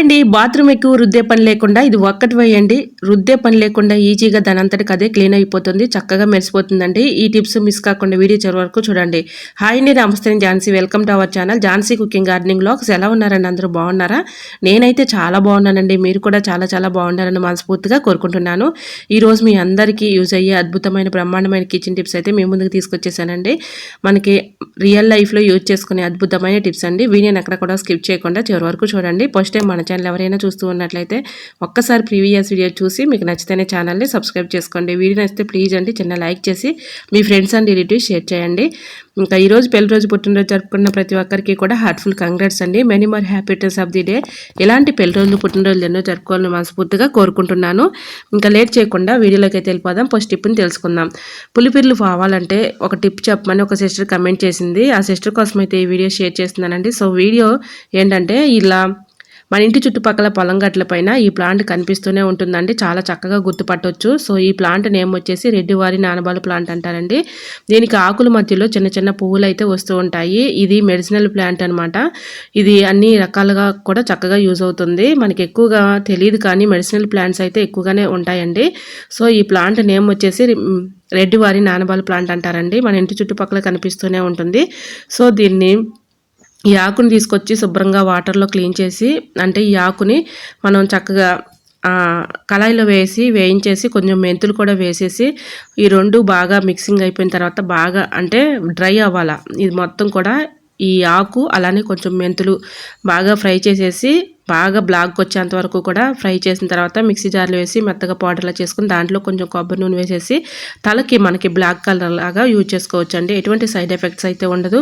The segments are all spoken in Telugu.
అండి బాత్రూమ్ ఎక్కువ రుద్దే పని లేకుండా ఇది ఒక్కటి వేయండి రుద్దే పని లేకుండా ఈజీగా దాని అంతటికి అదే క్లీన్ అయిపోతుంది చక్కగా మెరిసిపోతుందండి. ఈ టిప్స్ మిస్ కాకుండా వీడియో చివరి వరకు చూడండి. హాయ్ అండి నమస్తే Jhansi. Welcome to our channel Jhansi cooking gardening blogs ఎలా ఉన్నారండి అందరూ? బాగున్నారా? నేనైతే చాలా బాగున్నానండి. మీరు కూడా చాలా చాలా బాగున్నారని మనస్ఫూర్తిగా కోరుకుంటున్నాను. ఈరోజు మీ అందరికీ యూజ్ అయ్యే అద్భుతమైన బ్రహ్మాండమైన కిచెన్ టిప్స్ అయితే మీ ముందుకు తీసుకొచ్చేసానండి. మనకి రియల్ లైఫ్లో యూజ్ చేసుకునే అద్భుతమైన టిప్స్ అండి. వీడియోని ఎక్కడ కూడా స్కిప్ చేయకుండా చివరి వరకు చూడండి. ఫస్ట్ టైం మన ఛానల్ ఎవరైనా చూస్తూ ఉన్నట్లయితే ఒక్కసారి ప్రీవియస్ వీడియో చూసి మీకు నచ్చితేనే ఛానల్ని సబ్స్క్రైబ్ చేసుకోండి. వీడియో నచ్చితే ప్లీజ్ అండి చిన్న లైక్ చేసి మీ ఫ్రెండ్స్ అండ్ రిలేటివ్స్ షేర్ చేయండి. ఇంకా ఈరోజు పెళ్ళి రోజు పుట్టినరోజు జరుపుకున్న ప్రతి ఒక్కరికి కూడా హార్ట్ఫుల్ కంగ్రాట్స్ అండి. మెనీ మోర్ హ్యాపీటెస్ ఆఫ్ ది డే ఇలాంటి పెళ్ళి రోజులు పుట్టినరోజులు ఎన్నో జరుపుకోవాలని మనస్ఫూర్తిగా కోరుకుంటున్నాను. ఇంకా లేట్ చేయకుండా వీడియోలోకి అయితే వెళ్ళిపోదాం. ఫస్ట్ టిప్ని తెలుసుకుందాం. పులిపిర్లు కావాలంటే ఒక టిప్ చెప్పమని ఒక సిస్టర్ కమెంట్ చేసింది. ఆ సిస్టర్ కోసం అయితే ఈ వీడియో షేర్ చేస్తున్నానండి. సో వీడియో ఏంటంటే ఇలా మన ఇంటి చుట్టుపక్కల పొలం గట్ల పైన ఈ ప్లాంట్ కనిపిస్తూనే ఉంటుందండి. చాలా చక్కగా గుర్తుపట్టవచ్చు సో ఈ ప్లాంట్ నేమ్ వచ్చేసి రెడ్డివారి నానబాలు ప్లాంట్ అంటారండి. దీనికి ఆకుల మధ్యలో చిన్న చిన్న పువ్వులు అయితే వస్తూ ఉంటాయి. ఇది మెడిసినల్ ప్లాంట్ అనమాట ఇది అన్ని రకాలుగా కూడా చక్కగా యూజ్ అవుతుంది. మనకి ఎక్కువగా తెలియదు కానీ మెడిసినల్ ప్లాంట్స్ అయితే ఎక్కువగానే ఉంటాయండి. సో ఈ ప్లాంట్ నేమ్ వచ్చేసి రెడ్డివారి నానబాలు ప్లాంట్ అంటారండి. మన ఇంటి చుట్టుపక్కల కనిపిస్తూనే ఉంటుంది. సో దీన్ని ఈ ఆకుని తీసుకొచ్చి శుభ్రంగా వాటర్లో క్లీన్ చేసి అంటే ఈ ఆకుని మనం చక్కగా కళాయిలో వేసి వేయించేసి కొంచెం మెంతులు కూడా వేసేసి ఈ రెండు బాగా మిక్సింగ్ అయిపోయిన తర్వాత బాగా అంటే డ్రై అవ్వాలా. ఇది మొత్తం కూడా ఈ ఆకు అలానే కొంచెం మెంతులు బాగా ఫ్రై చేసేసి బాగా బ్లాక్ వచ్చేంత వరకు కూడా ఫ్రై చేసిన తర్వాత మిక్సీ జార్లో వేసి మెత్తగా పౌడర్లా చేసుకుని దాంట్లో కొంచెం కొబ్బరి నూనె వేసేసి తలకి మనకి బ్లాక్ కలర్ లాగా యూజ్ చేసుకోవచ్చు అండి ఎటువంటి సైడ్ ఎఫెక్ట్స్ అయితే ఉండదు.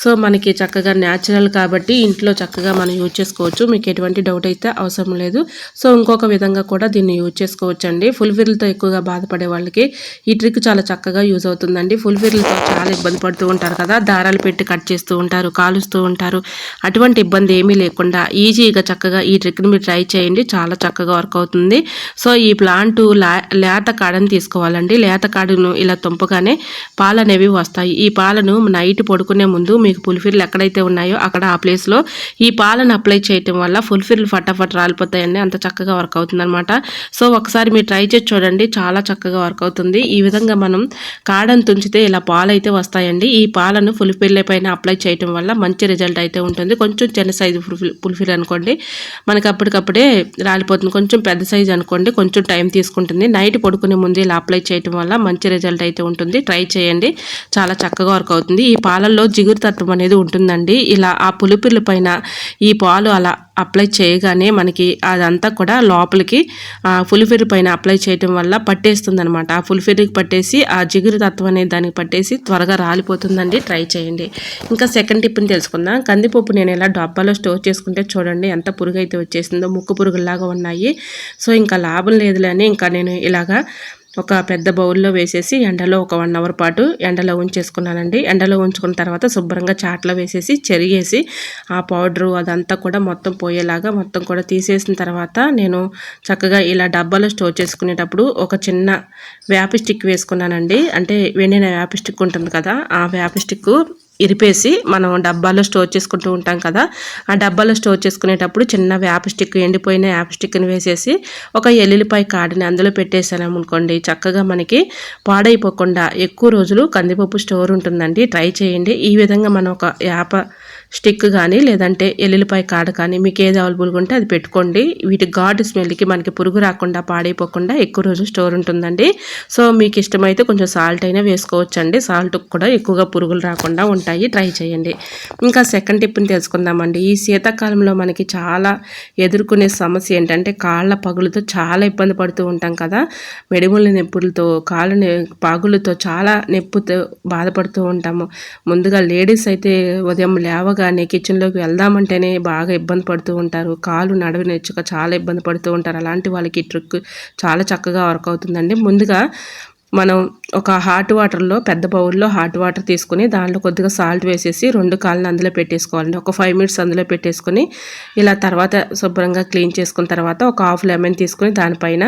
సో మనకి చక్కగా న్యాచురల్ కాబట్టి ఇంట్లో చక్కగా మనం యూజ్ చేసుకోవచ్చు. మీకు ఎటువంటి డౌట్ అయితే అవసరం లేదు. సో ఇంకొక విధంగా కూడా దీన్ని యూజ్ చేసుకోవచ్చు అండి ఫుల్ ఫిల్తో ఎక్కువగా బాధపడే వాళ్ళకి ఈ ట్రిక్ చాలా చక్కగా యూజ్ అవుతుందండి. ఫుల్ ఫిల్తో చాలా ఇబ్బంది పడుతూ ఉంటారు కదా. దారాలు పెట్టి కట్ చేస్తూ ఉంటారు కాలుస్తూ ఉంటారు. అటువంటి ఇబ్బంది ఏమీ లేకుండా ఈజీగా చక్కగా చక్కగా ఈ ట్రిక్ని మీరు ట్రై చేయండి. చాలా చక్కగా వర్క్ అవుతుంది. సో ఈ ప్లాంట్ లేత కాడని తీసుకోవాలండి. లేత కాడను ఇలా తుంపగానే పాలు అనేవి వస్తాయి. ఈ పాలను నైట్ పడుకునే ముందు మీకు పులిఫిర్లు ఎక్కడైతే ఉన్నాయో అక్కడ ఆ ప్లేస్లో ఈ పాలను అప్లై చేయటం వల్ల ఫుల్ఫిల్ ఫటాఫట్ రాలిపోతాయండి. అంత చక్కగా వర్క్ అవుతుందనమాట సో ఒకసారి మీరు ట్రై చేసి చూడండి. చాలా చక్కగా వర్క్ అవుతుంది. ఈ విధంగా మనం కాడను తుంచితే ఇలా పాలు అయితే వస్తాయండి. ఈ పాలను ఫుల్ఫిల్ పైన అప్లై చేయటం వల్ల మంచి రిజల్ట్ అయితే ఉంటుంది. కొంచెం చిన్న సైజు ఫుల్ఫిల్ ఫుల్ఫిల్ అనుకోండి మనకి అప్పటికప్పుడే రాలిపోతుంది. కొంచెం పెద్ద సైజ్ అనుకోండి కొంచెం టైం తీసుకుంటుంది. నైట్ పడుకునే ముందు ఇలా అప్లై చేయడం వల్ల మంచి రిజల్ట్ అయితే ఉంటుంది. ట్రై చేయండి. చాలా చక్కగా వర్క్ అవుతుంది. ఈ పాలల్లో జిగురు తత్వం అనేది ఉంటుందండి. ఇలా ఆ పులిపిర్ల పైన ఈ పాలు అలా అప్లై చేయగానే మనకి అదంతా కూడా లోపలికి ఫుల్ఫిర్ పైన అప్లై చేయడం వల్ల పట్టేస్తుంది అనమాట ఆ ఫుల్ఫిర్కి పట్టేసి ఆ జిగురు తత్వం అనేది దానికి పట్టేసి త్వరగా రాలిపోతుందండి. ట్రై చేయండి. ఇంకా సెకండ్ టిప్ని తెలుసుకుందాం. కందిపప్పు నేను ఎలా డబ్బాలో స్టోర్ చేసుకుంటే చూడండి ఎంత పురుగు అయితే వచ్చేసిందో ముక్కు పురుగులాగా ఉన్నాయి. సో ఇంకా లాభం లేదులే అని ఇంకా నేను ఇలాగా ఒక పెద్ద బౌల్లో వేసేసి ఎండలో ఒక వన్ అవర్ పాటు ఎండలో ఉంచేసుకున్నానండి. ఎండలో ఉంచుకున్న తర్వాత శుభ్రంగా చాట్లో వేసేసి చెరిగేసి ఆ పౌడరు అదంతా కూడా మొత్తం పోయేలాగా మొత్తం కూడా తీసేసిన తర్వాత నేను చక్కగా ఇలా డబ్బాలో స్టోర్ చేసుకునేటప్పుడు ఒక చిన్న వేప స్టిక్ వేసుకున్నానండి. అంటే వెండిన వేప స్టిక్ ఉంటుంది కదా ఆ వేప స్టిక్ ఇరిపేసి మనం డబ్బాలో స్టోర్ చేసుకుంటూ ఉంటాం కదా ఆ డబ్బాలో స్టోర్ చేసుకునేటప్పుడు చిన్న వేప స్టిక్ ఎండిపోయిన వేప స్టిక్ని వేసేసి ఒక ఎల్లుల్లిపాయ కాడిని అందులో పెట్టేసాము అనుకోండి చక్కగా మనకి పాడైపోకుండా ఎక్కువ రోజులు కందిపప్పు స్టోర్ ఉంటుందండి. ట్రై చేయండి. ఈ విధంగా మనం ఒక వేప స్టిక్ కానీ లేదంటే ఎల్లుల్లిపాయ కాడ కానీ మీకు ఏది అవైలబుల్గా ఉంటే అది పెట్టుకోండి. వీటి ఘాట్ స్మెల్కి మనకి పురుగు రాకుండా పాడైపోకుండా ఎక్కువ రోజు స్టోర్ ఉంటుందండి. సో మీకు ఇష్టమైతే కొంచెం సాల్ట్ అయినా వేసుకోవచ్చండి. సాల్ట్ కూడా ఎక్కువగా పురుగులు రాకుండా ఉంటాయి. ట్రై చేయండి. ఇంకా సెకండ్ టిప్ని తెలుసుకుందామండి. ఈ శీతాకాలంలో మనకి చాలా ఎదుర్కొనే సమస్య ఏంటంటే కాళ్ళ పగులతో చాలా ఇబ్బంది పడుతూ ఉంటాం కదా. మెడిముల నొప్పులతో కాళ్ళ పగులతో చాలా నొప్పుతో బాధపడుతూ ఉంటాము. ముందుగా లేడీస్ అయితే ఉదయం లేవగా కానీ కిచెన్లోకి వెళ్దామంటేనే బాగా ఇబ్బంది పడుతూ ఉంటారు. కాలు నడవి నేర్చుక చాలా ఇబ్బంది పడుతూ ఉంటారు. అలాంటి వాళ్ళకి ఈ ట్రిక్ చాలా చక్కగా వర్క్ అవుతుందండి. ముందుగా మనం ఒక హాట్ వాటర్లో పెద్ద బౌల్లో హాట్ వాటర్ తీసుకుని దాంట్లో కొద్దిగా సాల్ట్ వేసేసి రెండు కాళ్ళని అందులో పెట్టేసుకోవాలండి. ఒక ఫైవ్ మినిట్స్ అందులో పెట్టేసుకొని ఇలా తర్వాత శుభ్రంగా క్లీన్ చేసుకున్న తర్వాత ఒక హాఫ్ లెమన్ తీసుకుని దానిపైన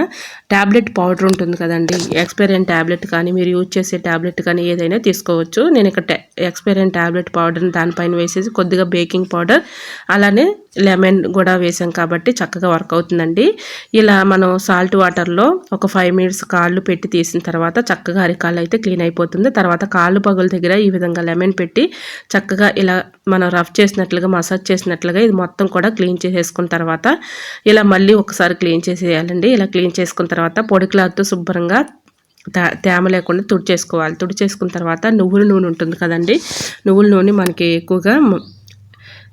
ట్యాబ్లెట్ పౌడర్ ఉంటుంది కదండి. ఎక్స్పైరియన్ ట్యాబ్లెట్ కానీ మీరు యూజ్ చేసే ట్యాబ్లెట్ కానీ ఏదైనా తీసుకోవచ్చు. నేను ఇక్కడ ఎక్స్పైరియన్ ట్యాబ్లెట్ పౌడర్ని దానిపైన వేసేసి కొద్దిగా బేకింగ్ పౌడర్ అలానే లెమన్ కూడా వేసాం కాబట్టి చక్కగా వర్క్ అవుతుందండి. ఇలా మనం సాల్ట్ వాటర్లో ఒక ఫైవ్ మినిట్స్ కాళ్ళు పెట్టి తీసిన తర్వాత చక్కగా అరికాళ్ళు అయితే క్లీన్ అయిపోతుంది. తర్వాత కాళ్ళు పగుల దగ్గర ఈ విధంగా లెమన్ పెట్టి చక్కగా ఇలా మనం రఫ్ చేసినట్లుగా మసాజ్ చేసినట్లుగా ఇది మొత్తం కూడా క్లీన్ చేసేసుకున్న తర్వాత ఇలా మళ్ళీ ఒకసారి క్లీన్ చేసేయాలండి. ఇలా క్లీన్ చేసుకున్న తర్వాత పొడి క్లాత్తో శుభ్రంగా తేమ లేకుండా తుడిచేసుకోవాలి. తుడిచేసుకున్న తర్వాత నువ్వుల నూనె ఉంటుంది కదండి. నువ్వుల నూనె మనకి ఎక్కువగా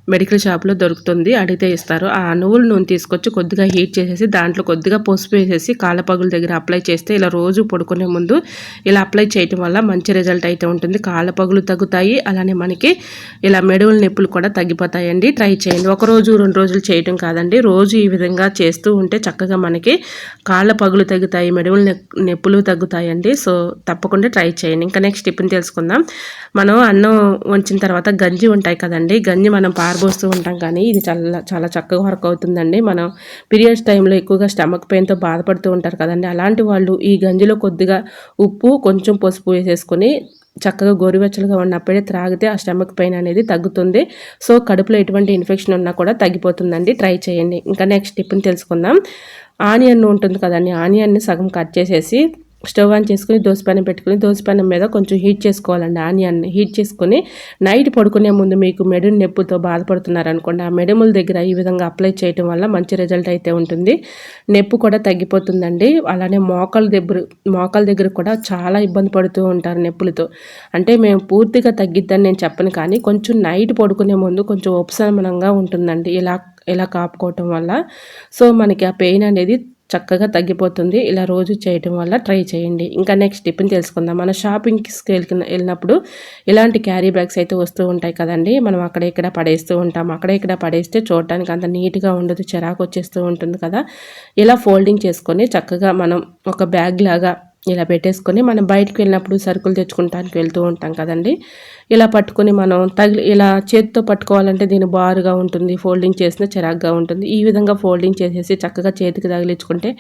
మెడికల్ షాప్లో దొరుకుతుంది. అడిగితే ఇస్తారు. ఆ నువ్వుల నూనె తీసుకొచ్చి కొద్దిగా హీట్ చేసేసి దాంట్లో కొద్దిగా పసుపు వేసేసి కాళ్ళపగుల దగ్గర అప్లై చేస్తే ఇలా రోజు పడుకునే ముందు ఇలా అప్లై చేయటం వల్ల మంచి రిజల్ట్ అయితే ఉంటుంది. కాళ్ళపగులు తగ్గుతాయి. అలానే మనకి ఇలా మెడవుల నొప్పులు కూడా తగ్గిపోతాయండి. ట్రై చేయండి. ఒక రోజు రెండు రోజులు చేయటం కాదండి. రోజు ఈ విధంగా చేస్తూ ఉంటే చక్కగా మనకి కాళ్ళ పగులు తగ్గుతాయి మెడవుల నొప్పులు తగ్గుతాయండి. సో తప్పకుండా ట్రై చేయండి. ఇంకా నెక్స్ట్ టిఫిన్ తెలుసుకుందాం. మనం అన్నం వంచిన తర్వాత గంజి ఉంటాయి కదండి. గంజి మనం పారబోస్తూ ఉంటాం కానీ ఇది చాలా చాలా చక్కగా వర్క్ అవుతుందండి. మనం పీరియడ్స్ టైంలో ఎక్కువగా స్టమక్ పెయిన్తో బాధపడుతూ ఉంటారు కదండి. అలాంటి వాళ్ళు ఈ గంజిలో కొద్దిగా ఉప్పు కొంచెం పసుపు వేసేసుకొని చక్కగా గోరువెచ్చలుగా ఉన్నప్పుడే త్రాగితే ఆ స్టమక్ పెయిన్ అనేది తగ్గుతుంది. సో కడుపులో ఎటువంటి ఇన్ఫెక్షన్ ఉన్నా కూడా తగ్గిపోతుందండి. ట్రై చేయండి. ఇంకా నెక్స్ట్ టిప్ని తెలుసుకుందాం. ఆనియన్ ఉంటుంది కదండి. ఆనియన్ని సగం కట్ చేసేసి స్టవ్ ఆన్ చేసుకుని దోసపానం పెట్టుకుని దోసపానం మీద కొంచెం హీట్ చేసుకోవాలండి ఆనియన్ని హీట్ చేసుకుని నైట్ పడుకునే ముందు మీకు మెడు నొప్పుతో బాధపడుతున్నారు అనుకోండి ఆ మెడముల దగ్గర ఈ విధంగా అప్లై చేయటం వల్ల మంచి రిజల్ట్ అయితే ఉంటుంది. నొప్పి కూడా తగ్గిపోతుందండి. అలానే మోకాల దగ్గర మోకాల దగ్గర కూడా చాలా ఇబ్బంది పడుతూ ఉంటారు నొప్పులతో. అంటే మేము పూర్తిగా తగ్గిద్దని నేను చెప్పను కానీ కొంచెం నైట్ పడుకునే ముందు కొంచెం ఉపశమనంగా ఉంటుందండి. ఇలా ఇలా కాపుకోవటం వల్ల. సో మనకి ఆ పెయిన్ అనేది చక్కగా తగ్గిపోతుంది. ఇలా రోజు చేయటం వల్ల ట్రై చేయండి. ఇంకా నెక్స్ట్ టిప్ని తెలుసుకుందాం. మన షాపింగ్స్కి వెళ్ళి వెళ్ళినప్పుడు ఇలాంటి క్యారీ బ్యాగ్స్ అయితే వస్తూ ఉంటాయి కదండి. మనం అక్కడ ఇక్కడ పడేస్తూ ఉంటాం. అక్కడ ఇక్కడ పడేస్తే చూడటానికి అంత నీట్గా ఉండదు. చిరాకు వచ్చేస్తూ ఉంటుంది కదా. ఇలా ఫోల్డింగ్ చేసుకొని చక్కగా మనం ఒక బ్యాగ్ లాగా ఇలా పెట్టేసుకొని మనం బయటకు వెళ్ళినప్పుడు సరుకులు తెచ్చుకుంటానికి వెళ్తూ ఉంటాం కదండి. ఇలా పట్టుకొని మనం తగిలి ఇలా చేతితో పట్టుకోవాలంటే దీని బారుగా ఉంటుంది ఫోల్డింగ్ చేసిన చిరాగ్గా ఉంటుంది. ఈ విధంగా ఫోల్డింగ్ చేసేసి చక్కగా చేతికి తగిలించుకుంటే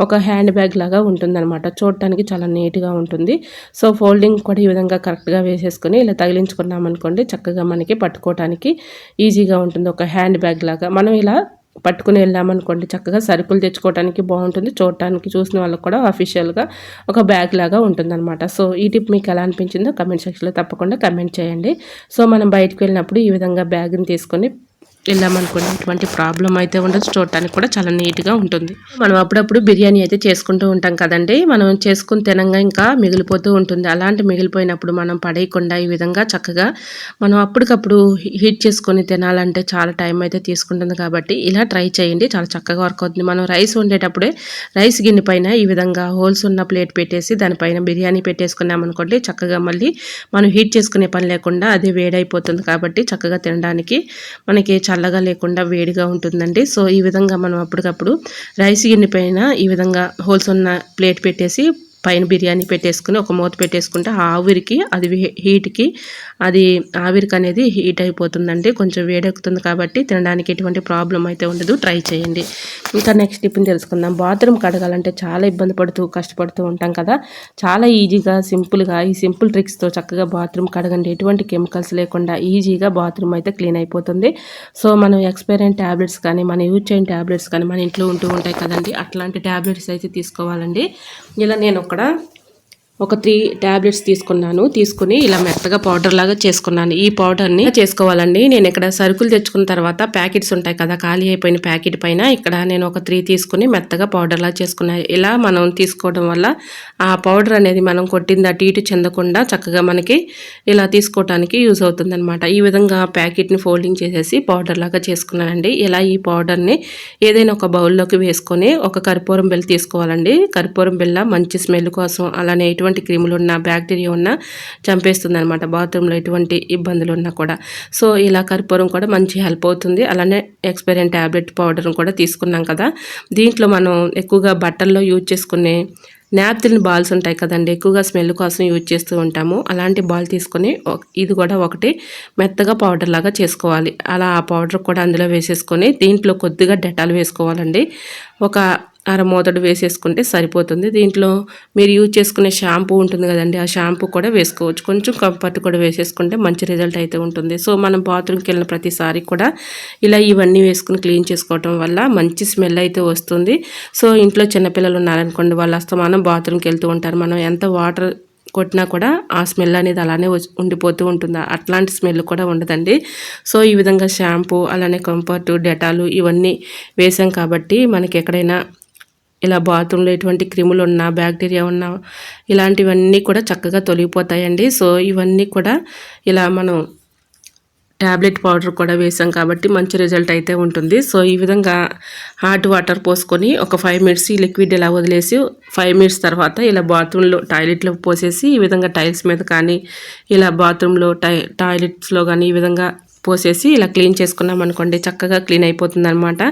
ఒక హ్యాండ్ బ్యాగ్ లాగా అనమాట చూడటానికి చాలా నీట్గా ఉంటుంది. సో ఫోల్డింగ్ కూడా ఈ విధంగా కరెక్ట్గా వేసేసుకొని ఇలా తగిలించుకున్నామనుకోండి చక్కగా మనకి పట్టుకోవటానికి ఈజీగా ఉంటుంది. ఒక హ్యాండ్ బ్యాగ్ లాగా మనం ఇలా పట్టుకుని వెళ్ళామనుకోండి చక్కగా సరుకులు తెచ్చుకోవడానికి బాగుంటుంది. చూడటానికి చూసిన వాళ్ళకి కూడా అఫీషియల్గా ఒక బ్యాగ్ లాగా ఉంటుందన్నమాట. సో ఈ టిప్ మీకు ఎలా అనిపించిందో కమెంట్ సెక్షన్లో తప్పకుండా కమెంట్ చేయండి. సో మనం బయటకు వెళ్ళినప్పుడు ఈ విధంగా బ్యాగ్ని తీసుకొని వెళ్ళామనుకోండి ఎటువంటి ప్రాబ్లం అయితే ఉండదు. చూడటానికి కూడా చాలా నీట్గా ఉంటుంది. మనం అప్పుడప్పుడు బిర్యానీ అయితే చేసుకుంటూ ఉంటాం కదండి. మనం చేసుకుని తినంగా ఇంకా మిగిలిపోతూ ఉంటుంది. అలాంటి మిగిలిపోయినప్పుడు మనం పడేయకుండా ఈ విధంగా చక్కగా మనం అప్పటికప్పుడు హీట్ చేసుకొని తినాలంటే చాలా టైం అయితే తీసుకుంటుంది కాబట్టి ఇలా ట్రై చేయండి. చాలా చక్కగా వర్క్ అవుతుంది. మనం రైస్ వండేటప్పుడే రైస్ గిన్నె పైన ఈ విధంగా హోల్స్ ఉన్న ప్లేట్ పెట్టేసి దానిపైన బిర్యానీ పెట్టేసుకున్నాం అనుకోండి చక్కగా మళ్ళీ మనం హీట్ చేసుకునే పని లేకుండా అది వేడైపోతుంది కాబట్టి చక్కగా తినడానికి మనకి చల్లగా లేకుండా వేడిగా ఉంటుందండి. సో ఈ విధంగా మనం అప్పటికప్పుడు రైస్ గిన్నె పైన ఈ విధంగా హోల్స్ ఉన్న ప్లేట్ పెట్టేసి పైన బిర్యానీ పెట్టేసుకుని ఒక మూత పెట్టేసుకుంటే ఆవిరికి అది హీట్కి అది ఆవిరికి అనేది హీట్ అయిపోతుందండి. కొంచెం వేడెక్కుతుంది కాబట్టి తినడానికి ఎటువంటి ప్రాబ్లం అయితే ఉండదు. ట్రై చేయండి. ఇంకా నెక్స్ట్ టిఫిన్ తెలుసుకుందాం. బాత్రూమ్ కడగాలంటే చాలా ఇబ్బంది పడుతూ కష్టపడుతూ ఉంటాం కదా. చాలా ఈజీగా సింపుల్గా ఈ సింపుల్ ట్రిక్స్తో చక్కగా బాత్రూమ్ కడగండి. ఎటువంటి కెమికల్స్ లేకుండా ఈజీగా బాత్రూమ్ అయితే క్లీన్ అయిపోతుంది. సో మనం ఎక్స్పైరియన్ ట్యాబ్లెట్స్ కానీ మన యూజ్ చేయని ట్యాబ్లెట్స్ కానీ మన ఇంట్లో ఉంటూ ఉంటాయి కదండి. అట్లాంటి ట్యాబ్లెట్స్ అయితే తీసుకోవాలండి. ఇలా నేను అక్కడ ఒక త్రీ ట్యాబ్లెట్స్ తీసుకున్నాను. తీసుకుని ఇలా మెత్తగా పౌడర్ లాగా చేసుకున్నాను. ఈ పౌడర్ని చేసుకోవాలండి. నేను ఇక్కడ సరుకులు తెచ్చుకున్న తర్వాత ప్యాకెట్స్ ఉంటాయి కదా ఖాళీ అయిపోయిన ప్యాకెట్ పైన ఇక్కడ నేను ఒక త్రీ తీసుకుని మెత్తగా పౌడర్ లాగా చేసుకున్నాను ఇలా మనం తీసుకోవడం వల్ల ఆ పౌడర్ అనేది మనం కొట్టింది అటు ఇటు చెందకుండా చక్కగా మనకి ఇలా తీసుకోవడానికి యూజ్ అవుతుందన్నమాట. ఈ విధంగా ప్యాకెట్ని ఫోల్డింగ్ చేసేసి పౌడర్ లాగా చేసుకున్నానండి. ఇలా ఈ పౌడర్ని ఏదైనా ఒక బౌల్లోకి వేసుకొని ఒక కర్పూరం బెల్ల తీసుకోవాలండి. కర్పూరం బెల్ల మంచి స్మెల్ కోసం అలానే ఎటువంటి ఎటువంటి క్రిములు ఉన్నా బ్యాక్టీరియా ఉన్నా చంపేస్తుంది అనమాట బాత్రూంలో ఎటువంటి ఇబ్బందులు ఉన్నా కూడా. సో ఇలా కర్పూరం కూడా మంచి హెల్ప్ అవుతుంది. అలానే ఎక్స్పైరియన్ ట్యాబ్లెట్ పౌడర్ కూడా తీసుకున్నాం కదా. దీంట్లో మనం ఎక్కువగా బట్టల్లో యూజ్ చేసుకునే నాప్తిన్ బాల్స్ ఉంటాయి కదండి. ఎక్కువగా స్మెల్ కోసం యూజ్ చేస్తూ ఉంటాము. అలాంటి బాల్ తీసుకొని ఇది కూడా ఒకటి మెత్తగా పౌడర్ లాగా చేసుకోవాలి. అలా ఆ పౌడర్ కూడా అందులో వేసేసుకొని దీంట్లో కొద్దిగా డెటాల్ వేసుకోవాలండి. ఒక అరమోతడు వేసేసుకుంటే సరిపోతుంది. దీంట్లో మీరు యూజ్ చేసుకునే షాంపూ ఉంటుంది కదండి ఆ షాంపూ కూడా వేసుకోవచ్చు. కొంచెం కంఫర్ట్ కూడా వేసేసుకుంటే మంచి రిజల్ట్ అయితే ఉంటుంది. సో మనం బాత్రూమ్కి వెళ్ళిన ప్రతిసారి కూడా ఇలా ఇవన్నీ వేసుకుని క్లీన్ చేసుకోవటం వల్ల మంచి స్మెల్ అయితే వస్తుంది. సో ఇంట్లో చిన్నపిల్లలు ఉన్నారనుకోండి వాళ్ళు అస్తమానం బాత్రూమ్కి వెళ్తూ ఉంటారు. మనం ఎంత వాటర్ కొట్టినా కూడా ఆ స్మెల్ అనేది అలానే ఉండిపోతూ ఉంటుంది. అట్లాంటి స్మెల్ కూడా ఉండదండి. సో ఈ విధంగా షాంపూ అలానే కంఫర్ట్ డెటాలు ఇవన్నీ వేసాం కాబట్టి మనకి ఎక్కడైనా ఇలా బాత్రూంలో ఎటువంటి క్రిములు ఉన్నా బ్యాక్టీరియా ఉన్నా ఇలాంటివన్నీ కూడా చక్కగా తొలగిపోతాయండి. సో ఇవన్నీ కూడా ఇలా మనం ట్యాబ్లెట్ పౌడర్ కూడా వేసాం కాబట్టి మంచి రిజల్ట్ అయితే ఉంటుంది. సో ఈ విధంగా హాట్ వాటర్ పోసుకొని ఒక ఫైవ్ మినిట్స్ ఈ లిక్విడ్ ఇలా వదిలేసి ఫైవ్ మినిట్స్ తర్వాత ఇలా బాత్రూంలో టాయిలెట్లో పోసేసి ఈ విధంగా టైల్స్ మీద కానీ ఇలా బాత్రూంలో టై టాయిలెట్స్లో కానీ ఈ విధంగా పోసేసి ఇలా క్లీన్ చేసుకున్నాం అనుకోండి చక్కగా క్లీన్ అయిపోతుంది అనమాట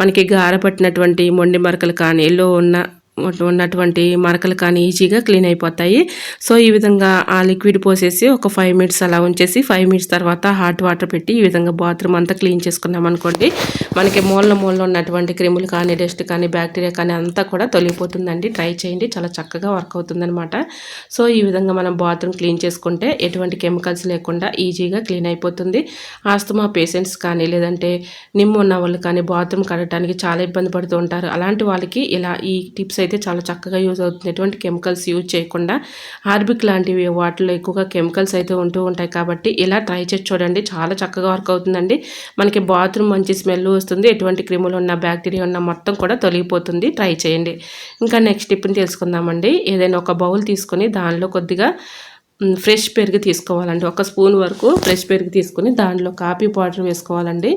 మనకి గారపట్టినటువంటి మొండి మరకలు కానీ ఎల్లో ఉన్న ఉన్నటువంటి మరకలు కానీ ఈజీగా క్లీన్ అయిపోతాయి. సో ఈ విధంగా ఆ లిక్విడ్ పోసేసి ఒక ఫైవ్ మినిట్స్ అలా ఉంచేసి ఫైవ్ మినిట్స్ తర్వాత హాట్ వాటర్ పెట్టి ఈ విధంగా బాత్రూమ్ అంతా క్లీన్ చేసుకున్నాం అనుకోండి మనకి మూల మూలలో ఉన్నటువంటి క్రిములు కానీ డస్ట్ కానీ బ్యాక్టీరియా కానీ అంతా కూడా తొలగిపోతుందండి. ట్రై చేయండి చాలా చక్కగా వర్క్ అవుతుందనమాట సో ఈ విధంగా మనం బాత్రూమ్ క్లీన్ చేసుకుంటే ఎటువంటి కెమికల్స్ లేకుండా ఈజీగా క్లీన్ అయిపోతుంది. ఆస్తమా పేషెంట్స్ కానీ లేదంటే నిమ్ము ఉన్న వాళ్ళు కానీ బాత్రూమ్ కడటానికి చాలా ఇబ్బంది పడుతూ ఉంటారు. అలాంటి వాళ్ళకి ఇలా ఈ టిప్స్ అయితే అయితే చాలా చక్కగా యూజ్ అవుతుంది ఎటువంటి కెమికల్స్ యూజ్ చేయకుండా హార్బిక్ లాంటివి వాటిలో ఎక్కువగా కెమికల్స్ అయితే ఉంటూ ఉంటాయి కాబట్టి ఇలా ట్రై చేసి చూడండి. చాలా చక్కగా వర్క్ అవుతుందండి. మనకి బాత్రూమ్ మంచి స్మెల్ వస్తుంది. ఎటువంటి క్రిములు ఉన్న బ్యాక్టీరియా ఉన్న మొత్తం కూడా తొలగిపోతుంది. ట్రై చేయండి. ఇంకా నెక్స్ట్ టిప్ని తెలుసుకుందామండి. ఏదైనా ఒక బౌల్ తీసుకొని దానిలో కొద్దిగా ఫ్రెష్ పెరుగు తీసుకోవాలండి. ఒక స్పూన్ వరకు ఫ్రెష్ పెరుగు తీసుకుని దానిలో కాఫీ పౌడర్ వేసుకోవాలండి.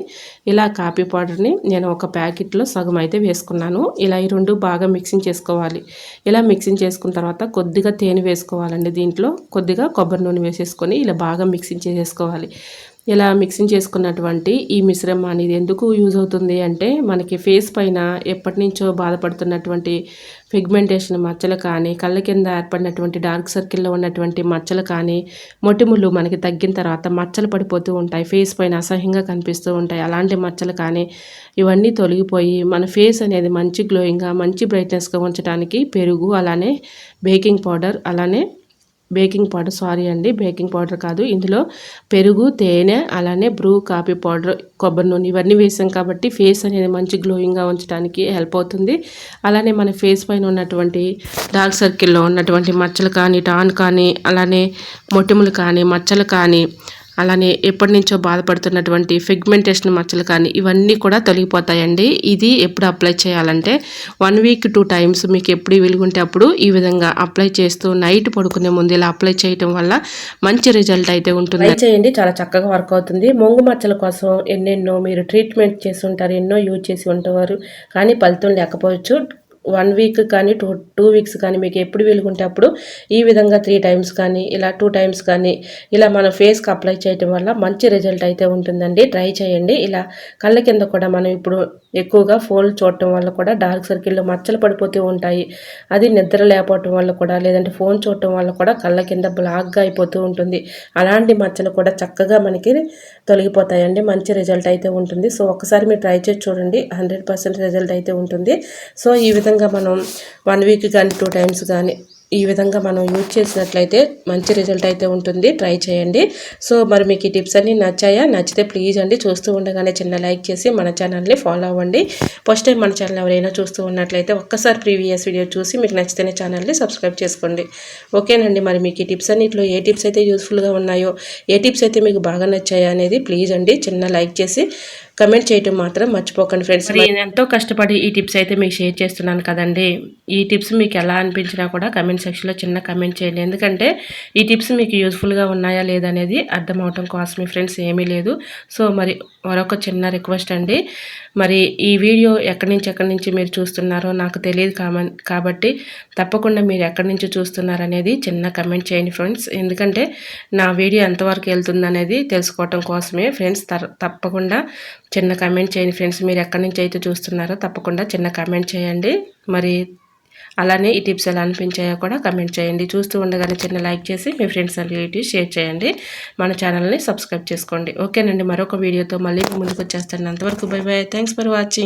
ఇలా కాఫీ పౌడర్ని నేను ఒక ప్యాకెట్లో సగం అయితే వేసుకున్నాను. ఇలా ఈ రెండు బాగా మిక్సింగ్ చేసుకోవాలి. ఇలా మిక్సింగ్ చేసుకున్న తర్వాత కొద్దిగా తేనె వేసుకోవాలండి దీంట్లో. కొద్దిగా కొబ్బరి నూనె వేసేసుకొని ఇలా బాగా మిక్సింగ్ చేసేసుకోవాలి. ఇలా మిక్సింగ్ చేసుకున్నటువంటి ఈ మిశ్రమం అనేది ఎందుకు యూజ్ అవుతుంది అంటే మనకి ఫేస్ పైన ఎప్పటి నుంచో బాధపడుతున్నటువంటి పిగ్మెంటేషన్ మచ్చలు కానీ కళ్ళ కింద ఏర్పడినటువంటి డార్క్ సర్కిల్లో ఉన్నటువంటి మచ్చలు కానీ మొటిములు మనకి తగ్గిన తర్వాత మచ్చలు పడిపోతూ ఉంటాయి ఫేస్ పైన అసహ్యంగా కనిపిస్తూ ఉంటాయి. అలాంటి మచ్చలు కానీ ఇవన్నీ తొలగిపోయి మన ఫేస్ అనేది మంచి గ్లోయింగ్గా మంచి బ్రైట్నెస్గా ఉంచడానికి పెరుగు అలానే బేకింగ్ పౌడర్ అలానే బేకింగ్ పౌడర్ సారీ అండి బేకింగ్ పౌడర్ కాదు. ఇందులో పెరుగు తేనె అలానే బ్రూ కాఫీ పౌడర్ కొబ్బరి నూనె ఇవన్నీ వేసాం కాబట్టి ఫేస్ అనేది మంచి గ్లోయింగ్గా ఉంచడానికి హెల్ప్ అవుతుంది. అలానే మన ఫేస్ పైన ఉన్నటువంటి డార్క్ సర్కిల్లో ఉన్నటువంటి మచ్చలు కానీ టాన్ కానీ అలానే మొటిములు కానీ మచ్చలు కానీ అలానే ఎప్పటి నుంచో బాధపడుతున్నటువంటి ఫిగ్మెంటేషన్ మచ్చలు కానీ ఇవన్నీ కూడా తొలగిపోతాయండి. ఇది ఎప్పుడు అప్లై చేయాలంటే వన్ వీక్ టూ టైమ్స్ మీకు ఎప్పుడు వెలుగుంటే అప్పుడు ఈ విధంగా అప్లై చేస్తూ నైట్ పడుకునే ముందు ఇలా అప్లై చేయటం వల్ల మంచి రిజల్ట్ అయితే ఉంటుంది. చేయండి. చాలా చక్కగా వర్క్ అవుతుంది. మొంగు మచ్చల కోసం ఎన్నెన్నో మీరు ట్రీట్మెంట్ చేసి ఉంటారు ఎన్నో యూజ్ చేసి ఉంటారు. కానీ ఫలితం లేకపోవచ్చు. వన్ వీక్ కానీ టూ టూ వీక్స్ కానీ మీకు ఎప్పుడు వీలుగుంటే అప్పుడు ఈ విధంగా త్రీ టైమ్స్ కానీ ఇలా టూ టైమ్స్ కానీ ఇలా మన ఫేస్కి అప్లై చేయటం వల్ల మంచి రిజల్ట్ అయితే ఉంటుందండి. ట్రై చేయండి. ఇలా కళ్ళ కింద కూడా మనం ఇప్పుడు ఎక్కువగా ఫోన్ చూడటం వల్ల కూడా డార్క్ సర్కిల్లో మచ్చలు పడిపోతూ ఉంటాయి. అది నిద్ర లేకపోవటం వల్ల కూడా లేదంటే ఫోన్ చూడటం వల్ల కూడా కళ్ళ కింద బ్లాక్గా అయిపోతూ ఉంటుంది. అలాంటి మచ్చలు కూడా చక్కగా మనకి తొలగిపోతాయండి. మంచి రిజల్ట్ అయితే ఉంటుంది. సో ఒకసారి మీరు ట్రై చేసి చూడండి. హండ్రెడ్ రిజల్ట్ అయితే ఉంటుంది. సో ఈ విధంగా విధంగా మనం వన్ వీక్ కానీ టూ టైమ్స్ కానీ ఈ విధంగా మనం యూజ్ చేసినట్లయితే మంచి రిజల్ట్ అయితే ఉంటుంది. ట్రై చేయండి. సో మరి మీకు ఈ టిప్స్ అన్నీ నచ్చాయా? నచ్చితే ప్లీజ్ అండి. చూస్తూ ఉండగానే చిన్న లైక్ చేసి మన ఛానల్ని ఫాలో అవ్వండి. ఫస్ట్ టైం మన ఛానల్ ఎవరైనా చూస్తూ ఉన్నట్లయితే ఒక్కసారి ప్రీవియస్ వీడియో చూసి మీకు నచ్చితేనే ఛానల్ని సబ్స్క్రైబ్ చేసుకోండి. ఓకేనండి. మరి మీకు ఈ టిప్స్ అన్నింటిలో ఏ టిప్స్ అయితే యూస్ఫుల్గా ఉన్నాయో ఏ టిప్స్ అయితే మీకు బాగా నచ్చాయో అనేది ప్లీజ్ అండి. చిన్న లైక్ చేసి కమెంట్ చేయటం మాత్రం మర్చిపోకండి ఫ్రెండ్స్. నేను ఎంతో కష్టపడి ఈ టిప్స్ అయితే మీకు షేర్ చేస్తున్నాను కదండి. ఈ టిప్స్ మీకు ఎలా అనిపించినా కూడా కమెంట్ సెక్షన్లో చిన్న కమెంట్ చేయండి. ఎందుకంటే ఈ టిప్స్ మీకు యూస్ఫుల్గా ఉన్నాయా లేదనేది అర్థం అవటం కోసమే ఫ్రెండ్స్ ఏమీ లేదు. సో మరి మరొక చిన్న రిక్వెస్ట్ అండి. మరి ఈ వీడియో ఎక్కడి నుంచి ఎక్కడి నుంచి మీరు చూస్తున్నారో నాకు తెలియదు కాబట్టి తప్పకుండా మీరు ఎక్కడి నుంచి చూస్తున్నారనేది చిన్న కమెంట్ చేయండి ఫ్రెండ్స్. ఎందుకంటే నా వీడియో ఎంతవరకు వెళ్తుందనేది తెలుసుకోవటం కోసమే ఫ్రెండ్స్. తప్పకుండా చిన్న కమెంట్ చేయండి ఫ్రెండ్స్. మీరు ఎక్కడి నుంచి అయితే చూస్తున్నారో తప్పకుండా చిన్న కమెంట్ చేయండి. మరి అలానే ఈ టిప్స్ ఎలా అనిపించాయో కూడా కమెంట్ చేయండి. చూస్తూ ఉండగానే చిన్న లైక్ చేసి మీ ఫ్రెండ్స్ అండ్ రిలేటివ్స్ షేర్ చేయండి. మన ఛానల్ని సబ్స్క్రైబ్ చేసుకోండి. ఓకేనండి మరొక వీడియోతో మళ్ళీ ముందుకు వచ్చేస్తాను అంతవరకు bye bye thanks for watching